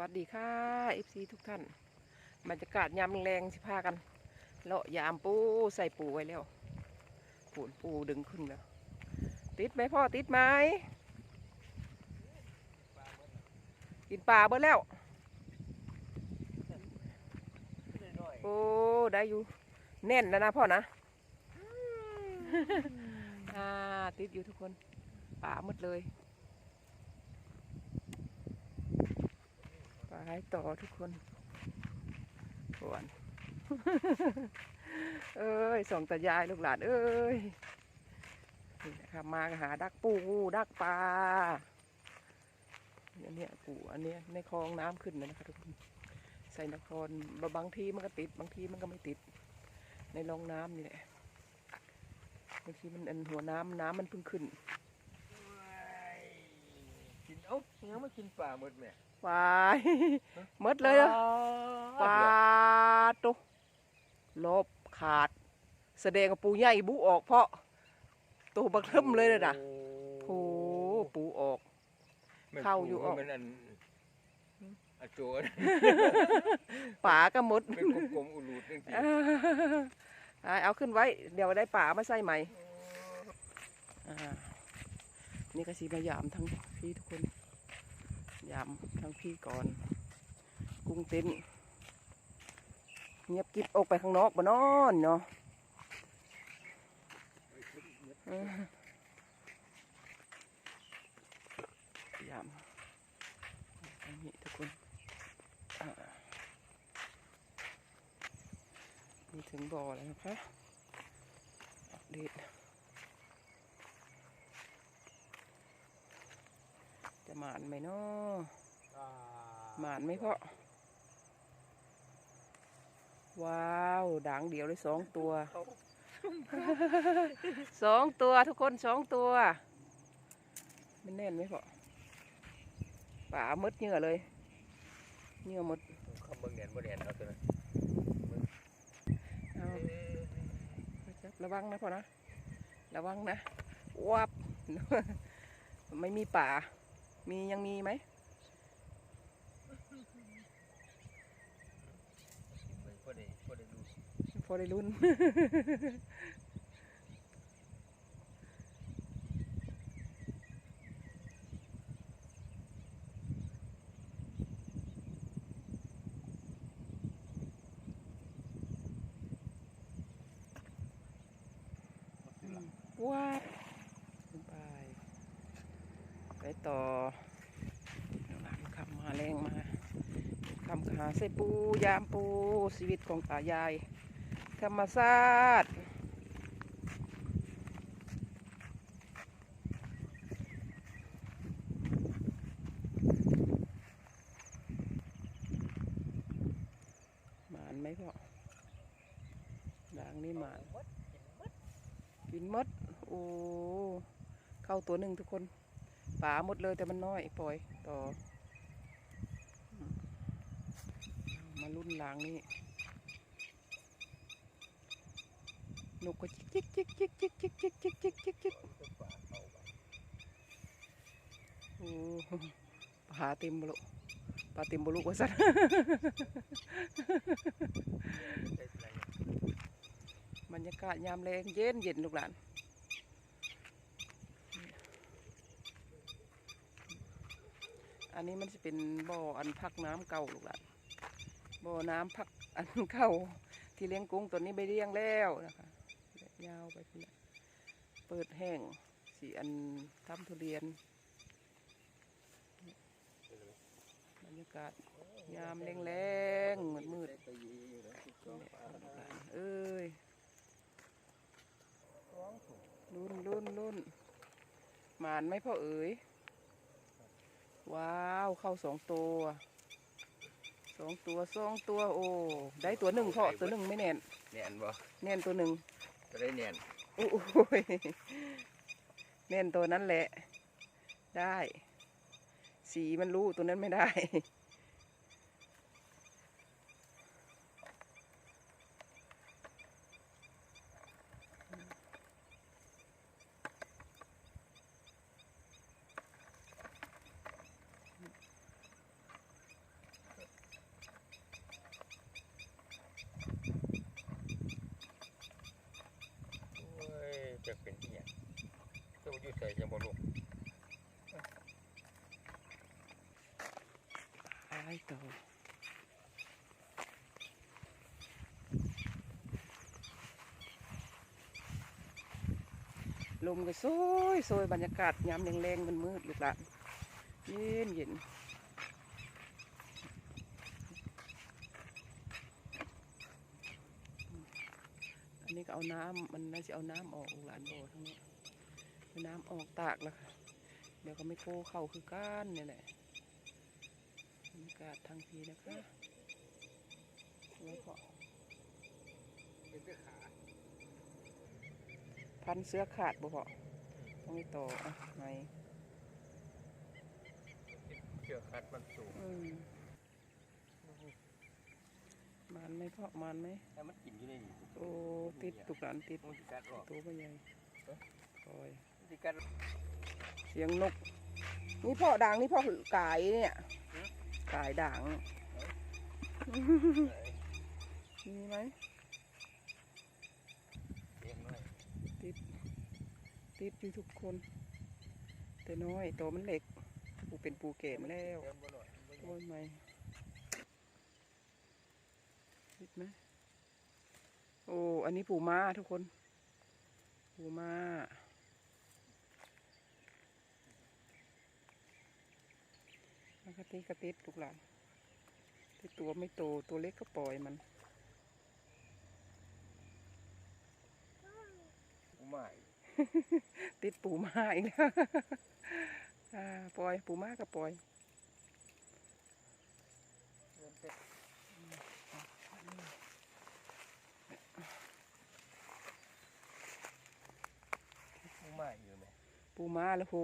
วัสดีค่ะ FC ทุกท่านบรรยากาศยามแรงสิพากันเลาะยามปูใส่ปูไว้แล้วปูนปูดึงขึ้นแล้ว ติดไหมพ่อติดไหมกินปลาเบิดแล้ว โอ้ได้อยู่แน่นแล้วนะพ่อนะอ่าติดอยู่ทุกคนป่าหมดเลย ไปต่อทุกคนปวนเอ้ยส่งตายายลูกหลานเอ้ยนี่นะครับมาหาดักปูดักปลาอันเนี้ยปูอันเนี้ยในคลองน้ำขึ้นนะนะครับทุกคนใส่นครบางทีมันก็ติด บางทีมันก็ไม่ติด ในรองน้ำนี่แหละบางทีมันอันหัวน้ำน้ำมันเพิ่งขึ้น กินเอ้ายังไม่กินปลาหมดแม่วายหมดเลยเหรอปลาตุลบขาด แสดงว่าปูใหญ่บุออกเพราะตัวบักเทิมเลยเลยนะโอ้ปูออกไม่เข้าอยู่ออกมันอันอะโจรป่าก็หมดเป็นกลมๆอุลูดจังซี่อ่าเอาขึ้นไว้ เดี๋ยวได้ป่ามาใส่ใหม่อ่านี่ก็สีมายามทั้งพี่ทุกคน ยามทั้งพี่ก่อน กุ้งเต้นเงียบกิบออกไปข้างนอกบ่นอนเนาะยามอันนี้ทุกคนอ่ามีถึงบ่อแล้วนะคะอัปเดตจะ หมานไหมเนาะหมานไหมพ่อว้าวด่างเดียวเลยสองตัวสองตัวทุกคนสองตัว มันแน่นไหมพ่อป่ามืดเหงื่อเลยเหงื่อหมดคำเบิ่งแหนบ่แหนเอาตัวนั้นเอาระวังนะพ่อนะ ระวังนะวับไม่มีป่า มียังมีไหมบ่ได้บ่ได้ดูพอได้รุ่นว้าวขึ้นไป ไปต่อหลังขับมาแรงมา คำขาใส่ปูยามปูชีวิตของตายาย ธรรมชาติหมานไหมพ่อด่างนี่หมานกินมดโอ้เข้าตัวหนึ่งทุกคนป่าหมดเลยแต่มันน้อยปล่อยต่อม มารุ่นหลางนี่นกก็จิกจิกจิกจิกจิกจิกจิกจิกจิกจิกจิกโอ้ปลาเต็มบลุปลาเต็มบลุว่าสันบรรยากาศยามแรงเย็นเย็นลูกหลานอันนี้มันจะเป็นบ่ออันพักน้ำเก่าลูกหลาน บ่อน้ำพักอันเก่าที่เลี้ยงกุ้งตัวนี้ไปเลี้ยงแล้วนะคะยาวไปพุ่นน่ะเปิดแห้งสีอันทำทุเรียนบรรยากาศยามแรงๆมืดมืดๆเอ้ยรุ่นรุ่นรุ่นหมานไหมพ่อเอ๋ย ว้าว เข้าสองตัว สองตัวสองตัวโอ้ได้ตัวหนึ่งพ่อตัวหนึ่งไม่แน่นแหนบ่แน่นตัวหนึ่งจะได้แหนนโอ้ยแน่นตัวนั้นแหละ ได้ สีมันรู้ตัวนั้นไม่ได้ ลายตัว ลมก็โซยโซยบรรยากาศยามแรงๆมันมืดลูกหลาเย็นเย็นอันนี้ก็เอาน้ำมันน่าจะเอาน้ำออกหลานโบทั้งนี้น้ำออกตากแล้วค่ะเดี๋ยวก็ไม่โคเข้าคือก้านเนี่ยแหละบรรยากาศทางพีนะคะไว้พอเป็นเสื้อขา พันเสื้อขาดบ่พอต้องมีต่ออะไหนเสื้อคัดมันสูงอืมมันไหมพ่อมันไหมแต่มันกินอยู่ในนี่โอ้ติดตุกหลานติดมันสิกัดออกตัวมันใหญ่คอยมันสิกัดเสียงนก นี่พ่อด่างนี่พ่อกายเนี่ยกายด่างมีไหม เลี้ยงน้อย ติด ติดอยู่ทุกคน แต่น้อยตัวมันเล็กปูเป็นปูเกมแล้วเลี้ยงบ่น้อยบ่ใหญ่โอ้ยไม่ติดไหมโอ้อันนี้ปูม้าทุกคน ปูม้ามันก็ติดกระติดลูกหลานที่ตัวไม่โตตัวเล็กก็ปล่อยมันกูใหม่ ติดปูม้าอีกแล้วอ่าปล่อยปูม้าก็ปล่อยเดินเป็ดกูใหม่อยู่ไหมปูม้าแล้วโห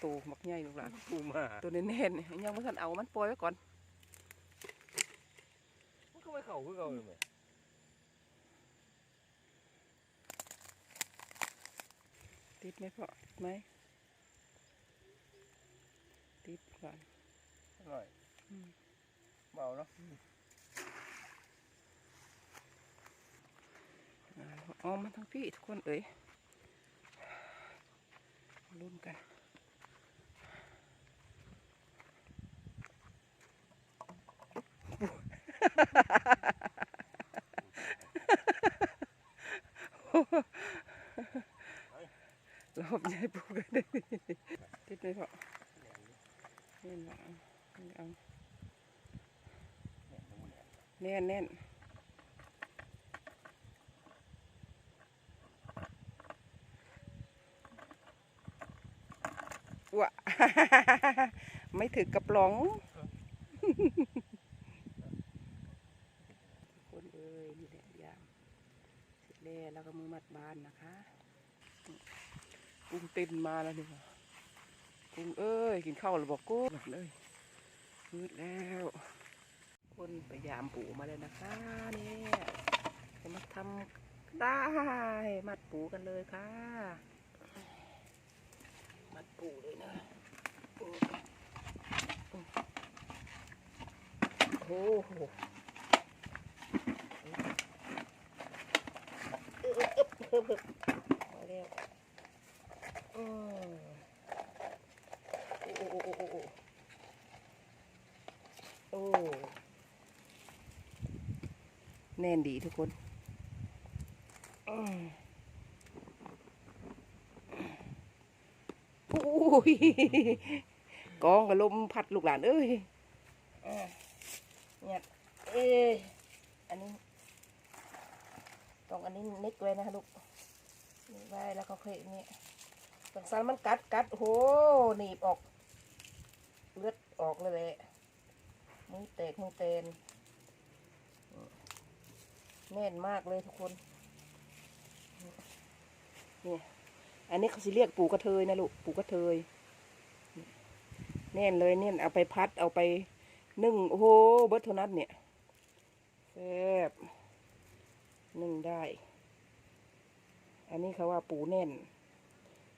โตมักใหญ่ลูกหลานกูมาตัวเน่นๆยังไม่ทันเอามันปล่อยไว้ก่อนมันก็ไม่เข้าคือเก่าเลยไหม ติดไหมพ่อติดไหมติดก่อนอร่อยอืมเบาเนาะอ่าเออมมาทั้งพี่ทุกคนเอ๋ยรุ่นกันร อบใหญ่ปูกันด้ติดไหมพ่อนี่หลังนี่เอาเนี่ยมันเนี่ยแน่นแน่นวะไม่ถึงกระปลองคนเอ้ยนี่แหละยามเสร็จแล้วแล้วก็มือมัดบานนะคะ กุ้งเต้นมาแล้วนี่หว่ากุ้งเอ้ย กินข้าวหรือบอกกุ้งเลยมืดแล้ว คนพยายามปูมาเลยนะคะเนี่ยจะมาทำได้มัดปูกันเลยค่ะ มัดปูเลยนะโอ้โหเอบเอบเอบเอบมาแล้วอืม โอ้โอ้โอ้โอ้โอ้โอ้แน่นดีทุกคนโอ้ยกองกับลมพัดลูกหลานเอ้ยเนี่ยเอ้ยอันนี้ต้องอันนี้นิกไว้นะลูกไว้แล้วก็เคยนี่ สังสารมันกัดกัดโหหนีบออก เลือดออกเลยแหละมือแตกมือเตนแน่นมากเลยทุกคนนี่อันนี้เขาสิเรียกปูกระเทยนะลูกปูกระเทยแน่นเลยเนี่ยเอาไปพัดเอาไปนึ่งโอ้โหเบิร์ตเท่านั้นเนี่ยแซ่บนึ่งได้ อันนี้เขาว่าปูแน่น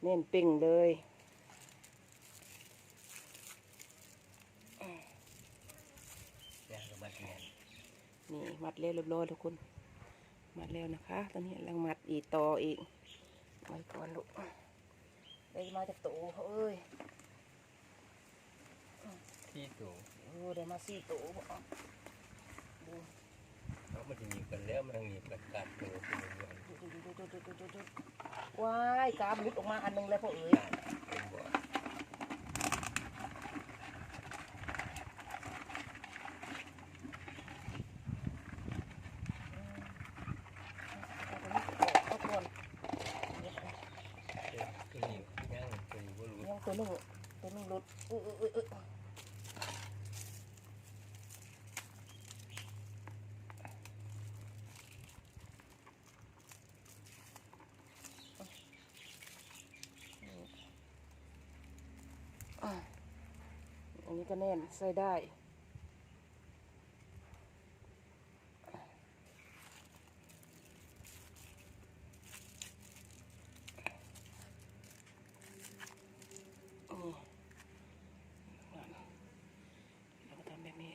แน่นเป่งเลยเนี่ยก็มันเนี่ยนี่มัดแล้วเรียบร้อยทุกคน มัดแล้วนะคะ ตอนนี้กำลังมัดอีกต่ออีกไว้ก่อนลูกได้มาจากตู้เขาเอ้ยที่สูงอืได้มาสี่ตัวบ่ดู เขามันจะหนีบกันแล้วมันหนีบกันการตัวเป็นเดือนว้ายกามหลุดออกมาอันหนึงเลยพ่อเอ๋ยขั้นบนตัวนึงตัวนึงหลุดอออ อันนี้ก็แน่นใส่ได้ เราทำแบบนี้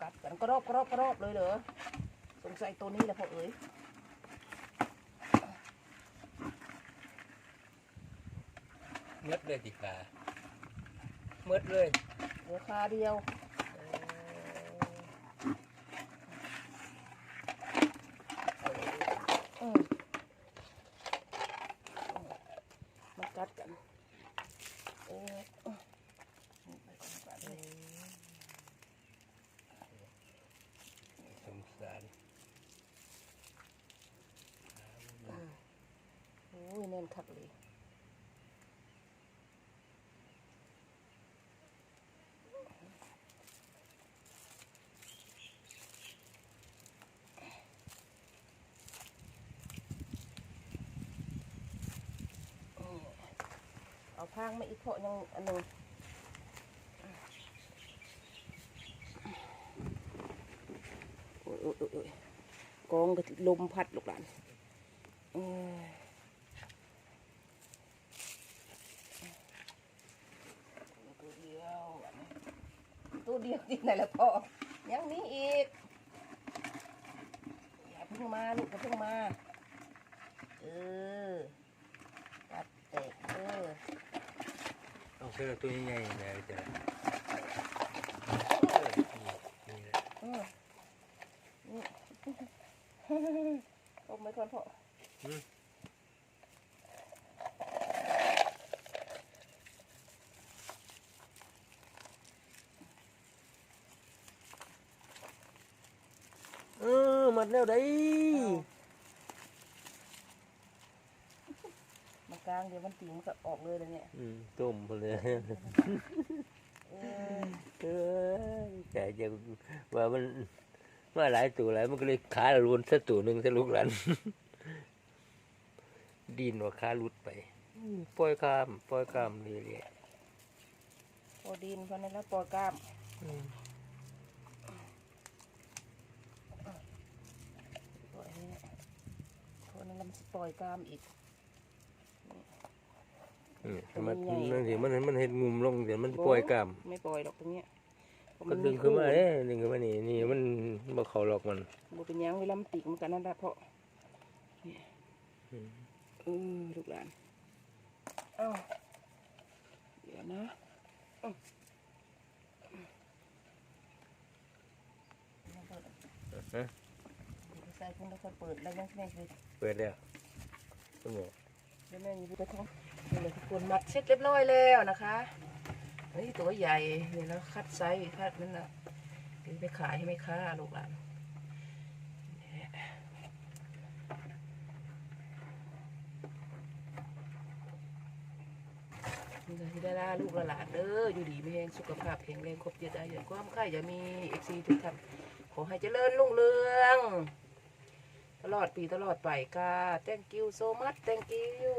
กัดกันกรอบกรอบกรอบเลยเหรอสงสัยตัวนี้แหละพ่อเอ๋ย เมืดเลยติกาเมืดเลยเหลือคาเดียวอืมมันกัดกันเออเออนี่ไปก่อนก่อนเลยสงสารโอ้ยแน่นคักเลย ทาพางมาอีกเพาะยังอันหนึ่งโอ้ยโอ้ยโอ้ยโอ้ยกองก็ลมพัดลูกหลานเอ้ย ตัวเดียวอันนี้ตัวเดียวที่ไหนละพ่อยังมีอีกอย่าเพิ่งมาลูกอย่าเพิ่งมา เออตัดเตะเออ เอาเสื้อ ตัวใหญ่ๆแล้วจ้ะนี่แหละเออนี่ต้มไว้ก่อนพ่อเออมันแล้วได้ มันกลางเดี๋ยวมันตีมันก็ออกเลยเลยเนี่ยอืมต้มไปเลยเออเออแต่จะว่ามันว่าหลายตัวหลายมันก็เลยขาหลุนสักตัวหนึ่งสักลูกหลานดินว่าขาหลุดไปอืมปล่อยข้ามปล่อยข้ามเรื่อยพอดินเพราะนั้นแล้วปล่อยกล้ามๆอืมปล่อยให้เพราะนั้นแล้วมันสิปล่อยกล้ามอีกอื มมันมันสิมันมันเห็นงุมลงเดี๋ยวมันปล่อยกล้ามไม่ปล่อยหรอกตรงเนี้ยเพราะก็นดึงขึ้นมาเด้ดึงขึ้นมานี่นี่มันบ่เข้าหรอกมันบ่เป็นหยังเวลามันติกมันกันนั่นแหละเพราะอืมเออลูกหลานเอ้าเดี๋ยวนะอื้อเปิดใส่คุณแล้วค่อยเปิดแล้วยังแม่ไปเปิดแล้วสมองแล้วแม่อยู่ไปท้อง นี่เลยทุกคนมัดเสร็จเรียบร้อยแล้วนะคะนี่ตัวใหญ่เดี๋ยวเราคัดไซส์คัดนั่นนะถึงไปขายให้ไม่ค้าลูกหลานที่ได้ล่าลูกละหลานเด้ออยู่ดีไม่แห้งสุขภาพแข็งแรงครบเจ็ดอายุความค่ายอย่ามีเอ็กซีทุกท่านขอให้เจริญรุ่งเรือง ตลอดปีตลอดไปค่ะ thank you so much thank you